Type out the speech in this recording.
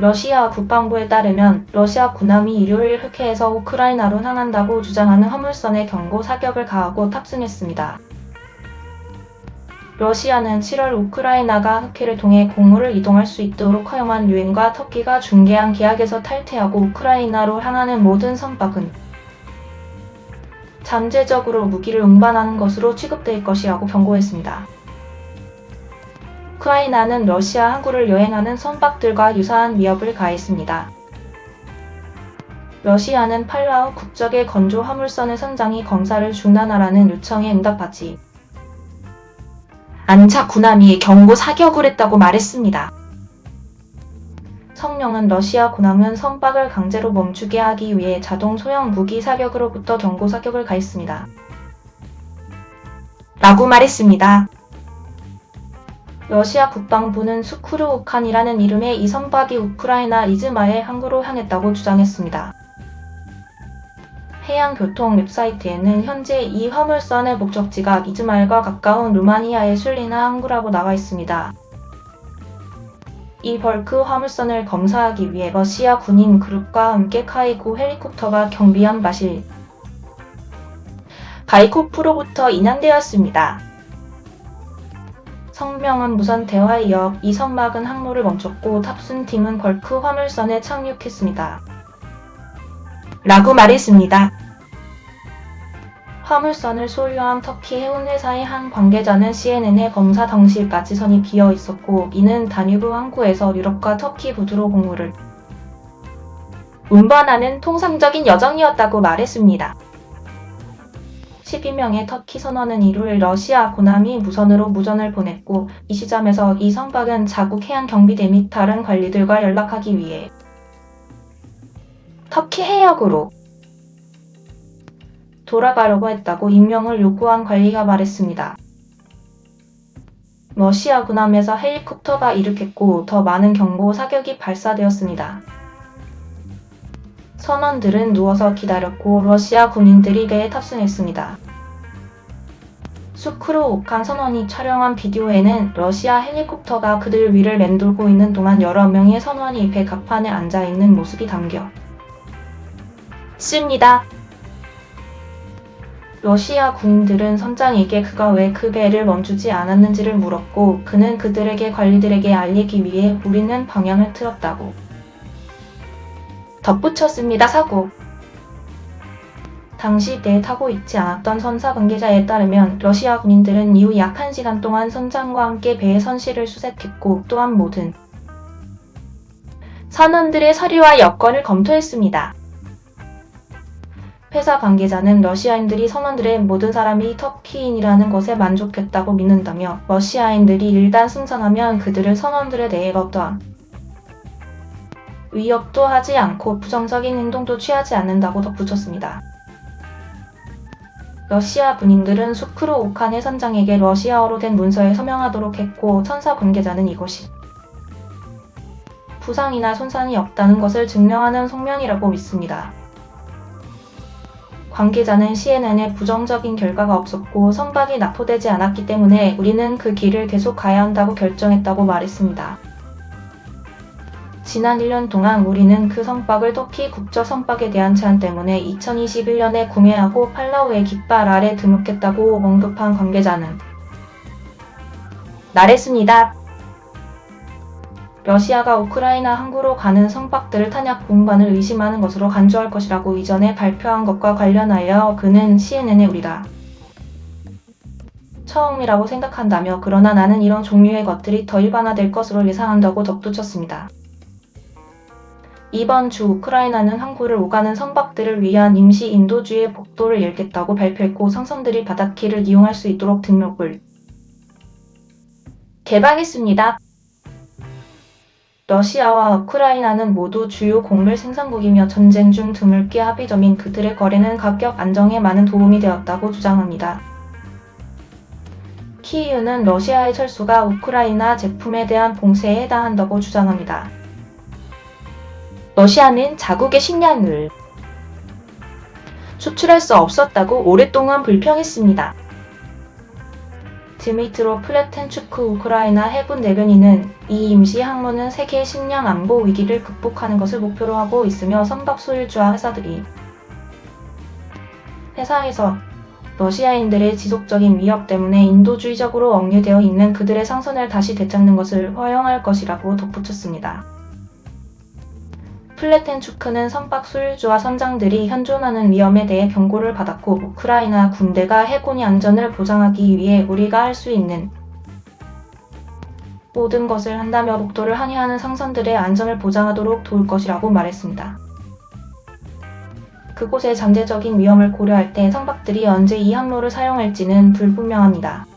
러시아 국방부에 따르면 러시아 군함이 일요일 흑해에서 우크라이나로 향한다고 주장하는 화물선에 경고 사격을 가하고 탑승했습니다. 러시아는 7월 우크라이나가 흑해를 통해 공무를 이동할 수 있도록 허용한 유엔과 터키가 중개한 계약에서 탈퇴하고 우크라이나로 향하는 모든 선박은 잠재적으로 무기를 운반하는 것으로 취급될 것이라고 경고했습니다. 우크라이나는 러시아 항구를 여행하는 선박들과 유사한 위협을 가했습니다. 러시아는 팔라우 국적의 건조 화물선의 선장이 검사를 중단하라는 요청에 응답하지 않자 군함이 경고 사격을 했다고 말했습니다. 성명은 러시아 군함은 선박을 강제로 멈추게 하기 위해 자동 소형 무기 사격으로부터 경고 사격을 가했습니다. 라고 말했습니다. 러시아 국방부는 수쿠르우칸이라는 이름의 이 선박이 우크라이나 이즈마의 항구로 향했다고 주장했습니다. 해양교통 웹사이트에는 현재 이 화물선의 목적지가 이즈말과 가까운 루마니아의 술리나 항구라고 나와 있습니다. 이 벌크 화물선을 검사하기 위해 러시아 군인 그룹과 함께 카이고 헬리콥터가 경비한 바실 바이코프로부터 인양되었습니다. 성명은 무선 대화에 이어 이 선박은 항로를 멈췄고 탑승팀은 벌크 화물선에 착륙했습니다. 라고 말했습니다. 화물선을 소유한 터키 해운회사의 한 관계자는 CNN에 검사 당시까지 선이 비어 있었고 이는 다뉴브 항구에서 유럽과 터키 부두로 공무를 운반하는 통상적인 여정이었다고 말했습니다. 12명의 터키 선원은 일요일 러시아 군함이 무선으로 무전을 보냈고 이 시점에서 이 선박은 자국 해양경비대 및 다른 관리들과 연락하기 위해 터키 해역으로 돌아가려고 했다고 임명을 요구한 관리가 말했습니다. 러시아 군함에서 헬리콥터가 이륙했고 더 많은 경보 사격이 발사되었습니다. 선원들은 누워서 기다렸고 러시아 군인들이 배에 탑승했습니다. 수크루 옥한 선원이 촬영한 비디오에는 러시아 헬리콥터가 그들 위를 맴돌고 있는 동안 여러 명의 선원이 배 갑판에 앉아 있는 모습이 담겨 있습니다. 러시아 군인들은 선장에게 그가 왜 그 배를 멈추지 않았는지를 물었고 그는 그들에게 관리들에게 알리기 위해 우리는 방향을 틀었다고 덧붙였습니다. 사고. 당시 배에 타고 있지 않았던 선사 관계자에 따르면 러시아 군인들은 이후 약 1시간 동안 선장과 함께 배의 선실을 수색했고 또한 모든 선원들의 서류와 여권을 검토했습니다. 회사 관계자는 러시아인들이 선원들의 모든 사람이 터키인이라는 것에 만족했다고 믿는다며 러시아인들이 일단 승선하면 그들을 선원들에 대해 어떠한 위협도 하지 않고 부정적인 행동도 취하지 않는다고 덧붙였습니다. 러시아 군인들은 수크루 오칸의 선장에게 러시아어로 된 문서에 서명하도록 했고 천사 관계자는 이것이 부상이나 손상이 없다는 것을 증명하는 성명이라고 믿습니다. 관계자는 CNN에 부정적인 결과가 없었고 선박이 납포되지 않았기 때문에 우리는 그 길을 계속 가야 한다고 결정했다고 말했습니다. 지난 1년 동안 우리는 그 선박을 터키 국적 선박에 대한 제한 때문에 2021년에 구매하고 팔라우의 깃발 아래 등록했다고 언급한 관계자는 말했습니다. 러시아가 우크라이나 항구로 가는 선박들을 탄약 공반을 의심하는 것으로 간주할 것이라고 이전에 발표한 것과 관련하여 그는 CNN에 우리가 처음이라고 생각한다며 그러나 나는 이런 종류의 것들이 더 일반화될 것으로 예상한다고 덧붙였습니다. 이번 주 우크라이나는 항구를 오가는 선박들을 위한 임시 인도주의 복도를 열겠다고 발표했고 상선들이 바닷길을 이용할 수 있도록 등록을 개방했습니다. 러시아와 우크라이나는 모두 주요 곡물 생산국이며 전쟁 중 드물게 합의점인 그들의 거래는 가격 안정에 많은 도움이 되었다고 주장합니다. 키이우는 러시아의 철수가 우크라이나 제품에 대한 봉쇄에 해당한다고 주장합니다. 러시아는 자국의 식량을 수출할 수 없었다고 오랫동안 불평했습니다. 드미트로 플레텐추크 우크라이나 해군 대변인은 이 임시 항로는 세계 식량 안보 위기를 극복하는 것을 목표로 하고 있으며 선박 소유주와 회사들이 회사에서 러시아인들의 지속적인 위협 때문에 인도주의적으로 억류되어 있는 그들의 상선을 다시 되찾는 것을 허용할 것이라고 덧붙였습니다. 플레텐추크는 선박 소유주와 선장들이 현존하는 위험에 대해 경고를 받았고 우크라이나 군대가 해군의 안전을 보장하기 위해 우리가 할 수 있는 모든 것을 한다며 목도를 항해하는 상선들의 안전을 보장하도록 도울 것이라고 말했습니다. 그곳의 잠재적인 위험을 고려할 때 선박들이 언제 이 항로를 사용할지는 불분명합니다.